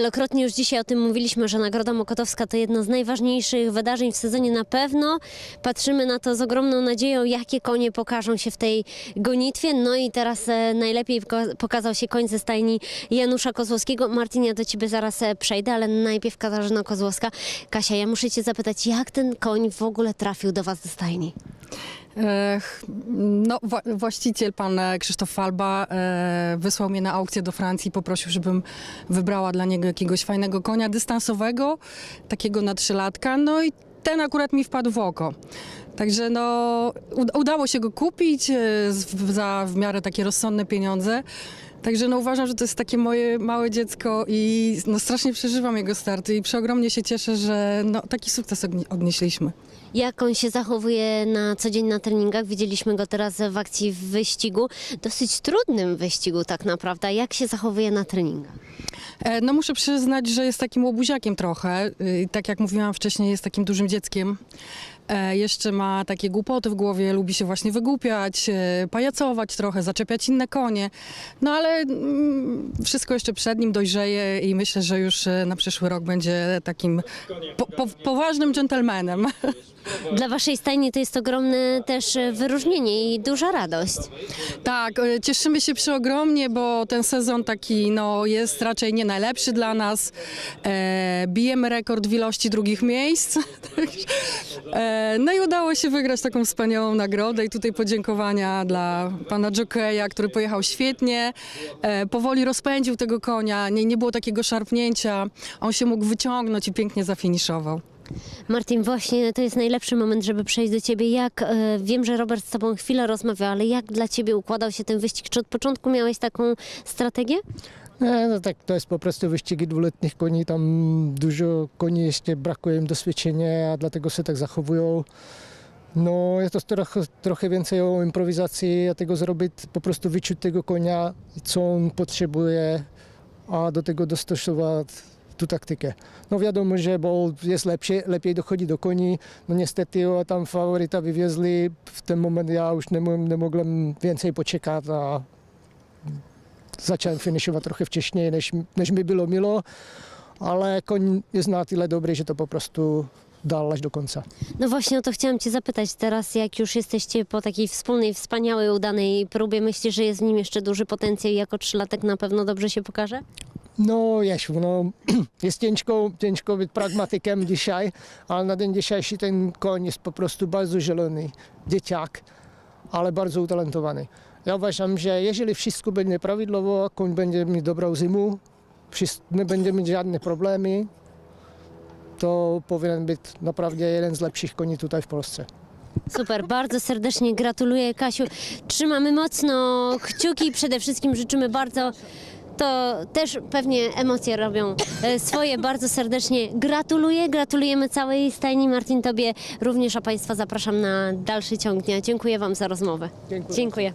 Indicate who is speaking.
Speaker 1: Wielokrotnie już dzisiaj o tym mówiliśmy, że Nagroda Mokotowska to jedno z najważniejszych wydarzeń w sezonie na pewno. Patrzymy na to z ogromną nadzieją, jakie konie pokażą się w tej gonitwie. No i teraz e, najlepiej poka- pokazał się koń ze stajni Janusza Kozłowskiego. Martin, ja do ciebie zaraz e, przejdę, ale najpierw Katarzyna Kozłowska. Kasia, ja muszę cię zapytać, jak ten koń w ogóle trafił do was do stajni?
Speaker 2: No, wła- właściciel, pan Krzysztof Falba, e, wysłał mnie na aukcję do Francji, poprosił, żebym wybrała dla niego jakiegoś fajnego konia dystansowego, takiego na trzylatka, no i ten akurat mi wpadł w oko. Także no, ud- udało się go kupić e, za w miarę takie rozsądne pieniądze. Także no uważam, że to jest takie moje małe dziecko i no strasznie przeżywam jego starty i przeogromnie się cieszę, że no, taki sukces odnieśliśmy.
Speaker 1: Jak on się zachowuje na co dzień na treningach? Widzieliśmy go teraz w akcji w wyścigu, dosyć trudnym wyścigu tak naprawdę. Jak się zachowuje na treningach?
Speaker 2: E, No muszę przyznać, że jest takim łobuziakiem trochę. Y, Tak jak mówiłam wcześniej, jest takim dużym dzieckiem. E, Jeszcze ma takie głupoty w głowie, lubi się właśnie wygłupiać, e, pajacować trochę, zaczepiać inne konie. No ale mm, wszystko jeszcze przed nim dojrzeje i myślę, że już e, na przyszły rok będzie takim po, po, poważnym dżentelmenem.
Speaker 1: Dla waszej stajni to jest ogromne też wyróżnienie i duża radość.
Speaker 2: Tak, cieszymy się przeogromnie, bo ten sezon taki no, jest raczej nie najlepszy dla nas. E, bijemy rekord w ilości drugich miejsc. e, no i udało się wygrać taką wspaniałą nagrodę i tutaj podziękowania dla pana Jokeja, który pojechał świetnie. E, powoli rozpędził tego konia, nie, nie było takiego szarpnięcia. On się mógł wyciągnąć i pięknie zafiniszował.
Speaker 1: Martin, właśnie to jest najlepszy moment, żeby przejść do ciebie. Jak e, wiem, że Robert z tobą chwilę rozmawiał, ale jak dla ciebie układał się ten wyścig? Czy od początku miałeś taką strategię?
Speaker 3: Nie, no tak to jest po prostu wyścigi dwuletnich koni, tam dużo koni jeszcze brakuje im doświadczenia, a dlatego się tak zachowują. No jest to trochę, trochę więcej o improwizacji, a tego zrobić, po prostu wyczuć tego konia, co on potrzebuje, a do tego dostosować tu taktykę. No wiadomo, że bo jest lepszy, lepiej dochodzi do koni, no niestety o, tam faworyta wywiezli, w ten moment ja już nie, mo- nie mogłem więcej poczekać, a zacząłem trochę wcześniej, niż, mi było milo, ale koń jest na tyle dobry, że to po prostu dal aż do końca.
Speaker 1: No właśnie o to chciałam cię zapytać teraz, jak już jesteście po takiej wspólnej, wspaniałej, udanej próbie, myślisz, że jest w nim jeszcze duży potencjał i jako trzylatek na pewno dobrze się pokaże?
Speaker 3: No Jasiu, no jest ciężko, ciężko być pragmatykiem dzisiaj, ale na dzień dzisiejszy ten koń jest po prostu bardzo zielony, dzieciak, ale bardzo utalentowany. Ja uważam, że jeżeli wszystko będzie prawidłowo, koń będzie mi dobrał zimu, nie będzie mieć żadnych problemy, to powinien być naprawdę jeden z lepszych koni tutaj w Polsce.
Speaker 1: Super, bardzo serdecznie gratuluję Kasiu. Trzymamy mocno kciuki przede wszystkim życzymy bardzo. To też pewnie emocje robią e, swoje. Bardzo serdecznie gratuluję. Gratulujemy całej stajni. Martin, Tobie również, a Państwa zapraszam na dalszy ciąg dnia. Dziękuję Wam za rozmowę.
Speaker 3: Dziękuję.
Speaker 1: Dziękuję.